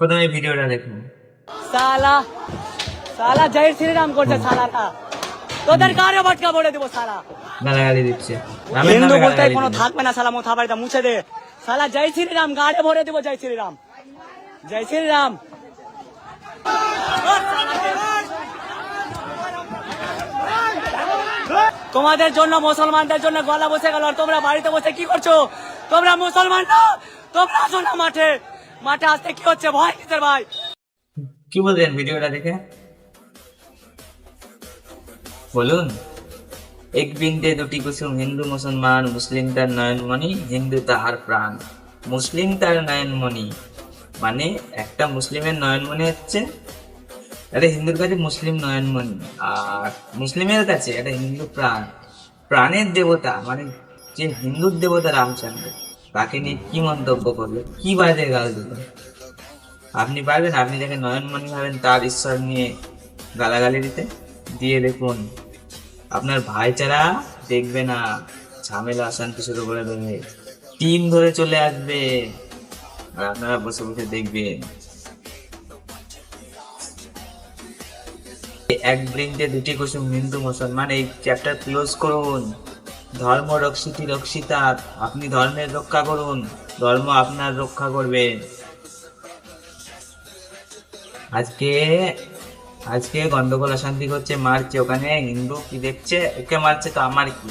প্রথমে ভিডিওটা দেখুন। সালা সালা জয় শ্রীরাম করছে সালাটা। তোদের কারে ভটকা বলে দেবো সালা। গালাগালি দিচ্ছে। হিন্দু বলতে কোনো থাকবে না সালা মোথা বাড়িতে মুছে দে। সালা জয় শ্রীরাম গাড়ে ভরে দেবো জয় শ্রীরাম। জয় শ্রীরাম। তোমাদের জন্য মুসলমানদের জন্য গলা বসে গেল আর তোমরা বাড়িতে বসে কি করছ? তোমরা মুসলমান না তোমরা আসো না মাঠে। মাঠে আসতে কি হচ্ছে ভাই কি ভিডিওটা দেখে? বলুন। এক বিন্দে দুটি কুসুম, হিন্দু, মুসলমান, মুসলিম তার হিন্দু তাহার প্রাণ। মুসলিম তার মানে একটা মুসলিমের নয়নমণি হচ্ছে, একটা হিন্দুর কাছে মুসলিম নয়নমণি, আর মুসলিমের কাছে একটা হিন্দু প্রাণ। প্রাণের দেবতা মানে যে হিন্দুর দেবতা রামচন্দ্র। তাকে নিয়ে কি মন্তব্য করল? কি বাজে গাল দিল আপনি পারবেন, আপনি যাকে নয়নমণি ভাবেন, তার ঈশ্বর নিয়ে গালাগালি দিতে। দিয়ে দেখুন, আপনার ভাইচারা দেখবে না, ঝামেলা, অশান্তি শুরু করে দেবে। টিম ধরে চলে আসবে, আর আপনারা বসে বসে দেখবেন। এক বৃন্দে দুটি কুসুম হিন্দু মুসলমান, এই চ্যাপ্টার ক্লোজ করুন। ধর্ম রক্ষিতি রক্ষিতা, আপনি ধর্মের রক্ষা করুন, ধর্ম আপনার রক্ষা করবে। আজকে আজকে গন্ডগোল অশান্তি করছে মারছে, ওখানে হিন্দু কি দেখছে? ওকে মারছে তো আমার কি?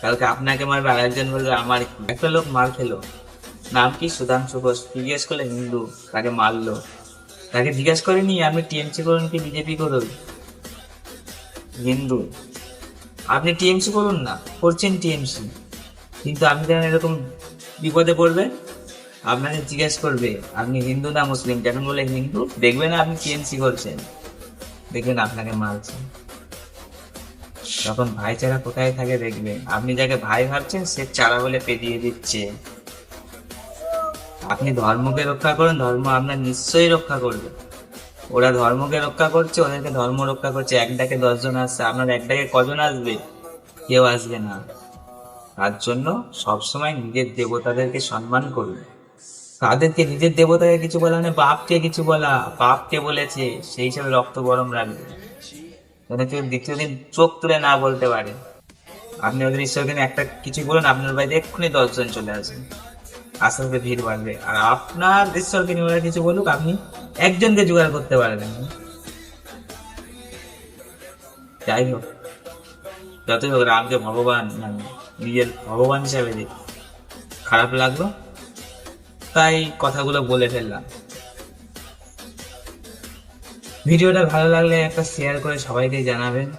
কালকে আপনাকে মারবে, আরেকজন বলবে আমার কি? একটা লোক মার খেলো। নাম কি? সুধাংশু ঘোষ। জিজ্ঞেস করলে হিন্দু, তাকে মারলো। তাকে জিজ্ঞেস করেনি আপনি টিএমসি করুন কি বিজেপি করুন? হিন্দু। আপনি টিএমসি করুন না, করছেন টিএমসি কিন্তু আপনি যখন এরকম বিপদে পড়বেন, আপনাকে জিজ্ঞেস করবে, আপনি হিন্দু না মুসলিম, যখন বলে হিন্দু দেখবেন আপনি টিএমসি করছেন। দেখবেন আপনাকে মারছে। তখন ভাইচারা কোথায় থাকে দেখবেন। আপনি যাকে ভাই ভাবছেন, সে চারা বলে পেরিয়ে দিচ্ছে। আপনি ধর্মকে রক্ষা করুন, ধর্ম আপনার নিশ্চয়ই রক্ষা করবে। ওরা ধর্মকে রক্ষা করছে, ওদেরকে ধর্ম রক্ষা করছে। এক ডাকে দশজন আসছে, আপনার এক ডাকে কজন আসবে? কেউ আসবে না। তার জন্য সবসময় নিজের দেবতাদেরকে সম্মান করুন। তাদেরকে, নিজের দেবতাকে কিছু বলা মানে বাপকে কিছু বলা। বাপকে বলেছে, সেই হিসাবে রক্ত গরম রাখবে। যেন কেউ দ্বিতীয় দিন চোখ তুলে না বলতে পারে। আপনি ওদের ঈশ্বরকে একটা কিছু বলুন, আপনার বাড়িতে এক্ষুনি দশজন চলে আসবে। আস্তে আস্তে ভিড় বাড়বে। আর আপনার ঈশ্বরকে নিয়ে ওরা কিছু বলুক, আপনি একজনকে জোগাড় করতে পারবেন। যাই হোক, যতই হোক, রামকে ভগবান মানে নিজের ভগবান হিসাবে দেখি খারাপ লাগল, তাই কথাগুলো বলে ফেললাম। ভিডিওটা ভালো লাগলে একটা শেয়ার করে সবাইকে জানাবেন।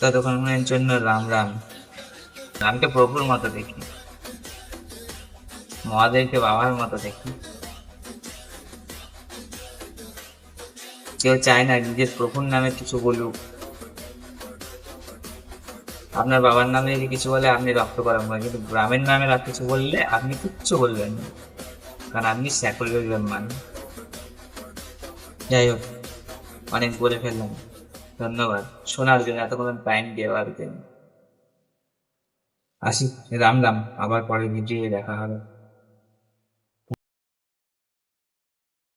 ততক্ষণের জন্য রাম রাম। রামকে প্রভুর মতো দেখি। মহাদেবকে বাবার মতো দেখি। কেউ চায় না নিজের প্রভুর নামে কিছু বলুক। আপনার বাবার নামে যদি কিছু বলে, আপনি রক্ত গরম করেন। কিন্তু গ্রামের নামে কিছু বললে আপনি কিচ্ছু বলবেন না। কারণ আপনি স্যাকুলারিজম মান। যাই হোক, অনেক বলে ফেললাম। ধন্যবাদ। শোনার জন্য এতক্ষণ টাইম দেওয়ার জন্য। আসি, রাম রাম। আবার পরে ভিডিও দেখা হবে।